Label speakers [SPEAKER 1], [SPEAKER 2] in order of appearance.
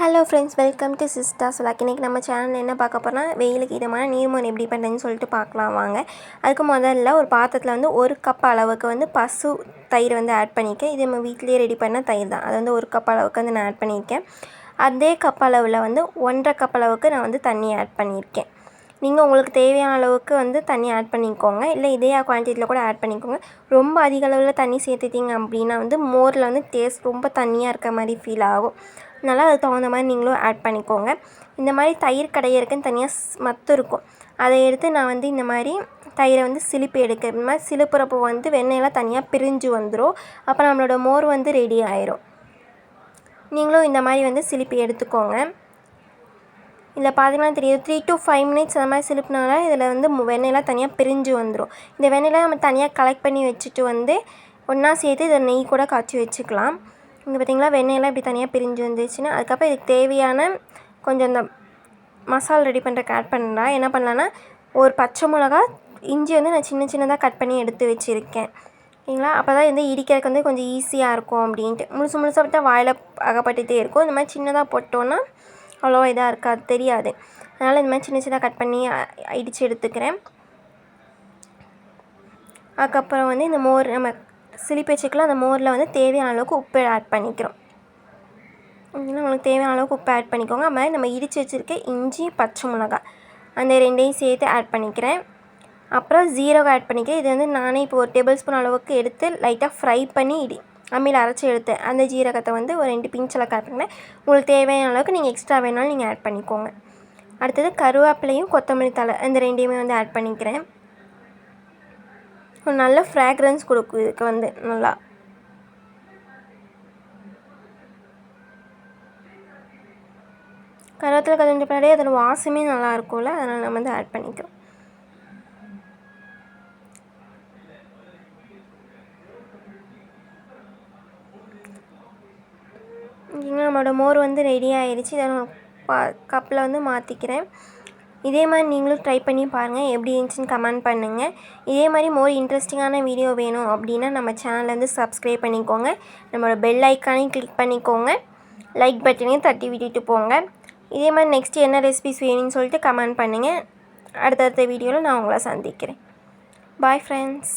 [SPEAKER 1] Hello friends welcome to சிஸ்டா சொலாக் இன்றைக்கி நம்ம சேனலில் என்ன பார்க்க போகிறோம்னா வெயிலுக்கு இதமான நீர்மோன் எப்படி பண்ணுறதுன்னு சொல்லிட்டு பார்க்கலாம் வாங்க. அதுக்கு முதல்ல ஒரு பாத்திரத்தில் வந்து ஒரு கப் அளவுக்கு வந்து பசு தயிர் வந்து ஆட் பண்ணியிருக்கேன் இது நம்ம வீட்லேயே ரெடி பண்ண தயிர் தான். அது வந்து ஒரு கப் அளவுக்கு வந்து நான் ஆட் பண்ணியிருக்கேன் அதே கப் அளவில் வந்து ஒன்றரை கப் அளவுக்கு நான் வந்து தண்ணி ஆட் பண்ணியிருக்கேன் நீங்கள் உங்களுக்கு தேவையான அளவுக்கு வந்து தண்ணி ஆட் பண்ணிக்கோங்க. இல்லை இதே குவான்டிட்டியில் கூட ஆட் பண்ணிக்கோங்க. ரொம்ப அதிக அளவில் தண்ணி சேர்த்துட்டிங்க அப்படின்னா வந்து மோரில் வந்து டேஸ்ட் ரொம்ப தண்ணியாக இருக்க மாதிரி ஃபீல் ஆகும். அதனால் அதுக்கு தகுந்த மாதிரி நீங்களும் ஆட் பண்ணிக்கோங்க. இந்த மாதிரி தயிர் கடையிறக்குன்னு தனியாக மத்து இருக்கும். அதை எடுத்து நான் வந்து இந்த மாதிரி தயிரை வந்து சிலிப்பி எடுக்க இந்த மாதிரி சிலுப்புறப்போ வந்து வெண்ணெயெல்லாம் தனியாக பிரிஞ்சு வந்துடும் அப்போ நம்மளோட மோர் வந்து ரெடி ஆயிரும். நீங்களும் இந்த மாதிரி வந்து சிலிப்பி எடுத்துக்கோங்க. இதில் பார்த்தீங்கன்னா தெரியும். த்ரீ டு ஃபைவ் மினிட்ஸ் அந்த மாதிரி சிலுப்புனால இதில் வந்து வெண்ணெயெல்லாம் தனியாக பிரிஞ்சு வந்துடும் இந்த வெண்ணெயெல்லாம் நம்ம தனியாக கலெக்ட் பண்ணி வச்சுட்டு வந்து ஒன்றா சேர்த்து இதை நெய் கூட காய்ச்சி வச்சுக்கலாம். இங்கே பார்த்திங்களா வெண்ணெயெல்லாம் இப்படி தனியாக பிரிஞ்சு வந்துச்சுன்னா அதுக்கப்புறம் இதுக்கு தேவையான கொஞ்சம் இந்த மசாலா ரெடி பண்ணுறக்கு ஆட் பண்ணுறா என்ன பண்ணலான்னா ஒரு பச்சை மிளகா இஞ்சி வந்து நான் சின்ன சின்னதாக கட் பண்ணி எடுத்து வச்சுருக்கேன். ஓகேங்களா அப்போ தான் வந்து இடிக்கிறதுக்கு வந்து கொஞ்சம் ஈஸியாக இருக்கும் அப்படின்ட்டு. முழுசு முழுசாக விட்டால் வாயில் அகப்பட்டுகிட்டே இருக்கும். இந்த மாதிரி சின்னதாக போட்டோன்னா அவ்வளோவா இதாக இருக்காது தெரியாது. அதனால் இந்த மாதிரி சின்ன சின்னதாக கட் பண்ணி இடித்து எடுத்துக்கிறேன். அதுக்கப்புறம் வந்து இந்த மோர் நம்ம சிலிப்பி வச்சுக்கலாம் அந்த மோரில் வந்து தேவையான அளவுக்கு உப்பு ஆட் பண்ணிக்கிறோம். உங்களுக்கு தேவையான அளவுக்கு உப்பு ஆட் பண்ணிக்கோங்க. அது மாதிரி நம்ம இடித்து வச்சுருக்க இஞ்சி பச்சை மிளகாய் அந்த ரெண்டையும் சேர்த்து ஆட் பண்ணிக்கிறேன். அப்புறம் ஜீரகம் ஆட் பண்ணிக்கிறேன். இது வந்து நானே இப்போ ஒரு டேபிள் ஸ்பூன் அளவுக்கு எடுத்து லைட்டாக ஃப்ரை பண்ணி இடி அம்மியில் அரைச்சி எடுத்தேன் அந்த ஜீரகத்தை வந்து ஒரு ரெண்டு பிஞ்சில் கலக்குனேன் உங்களுக்கு தேவையான அளவுக்கு நீங்கள் எக்ஸ்ட்ரா வேணாலும் நீங்கள் ஆட் பண்ணிக்கோங்க. அடுத்தது கருவேப்பிலையும் கொத்தமல்லி தலை இந்த ரெண்டையுமே வந்து ஆட் பண்ணிக்கிறேன். நல்ல ஃப்ராக்ரன்ஸ் கொடுக்கும் இதுக்கு வந்து நல்லா. கருவேப்பிலை கதஞ்ச பின்னாடியே அதோடய வாசமே நல்லா இருக்கும்ல அதனால் நம்ம வந்து ஆட் பண்ணிக்கிறோம். இங்கே நம்மளோட மோர் வந்து ரெடி ஆயிடுச்சு இதை நான் பா கப்பில் வந்து மாற்றிக்கிறேன் இதே மாதிரி நீங்களும் ட்ரை பண்ணி பாருங்கள் எப்படி இருந்துச்சுன்னு கமெண்ட் பண்ணுங்கள் இதே மாதிரி மோர் இன்ட்ரெஸ்டிங்கான வீடியோ வேணும் அப்படின்னா நம்ம சேனல்லேருந்து வந்து சப்ஸ்கிரைப் பண்ணிக்கோங்க. நம்மளோட பெல் ஐக்கானையும் கிளிக் பண்ணிக்கோங்க. லைக் பட்டனையும் தட்டி விட்டுட்டு போங்க. இதே மாதிரி நெக்ஸ்ட்டு என்ன ரெசிபிஸ் வேணும்னு சொல்லிட்டு கமெண்ட் பண்ணுங்கள் அடுத்தடுத்த வீடியோவில் நான் உங்களை சந்திக்கிறேன். Bye friends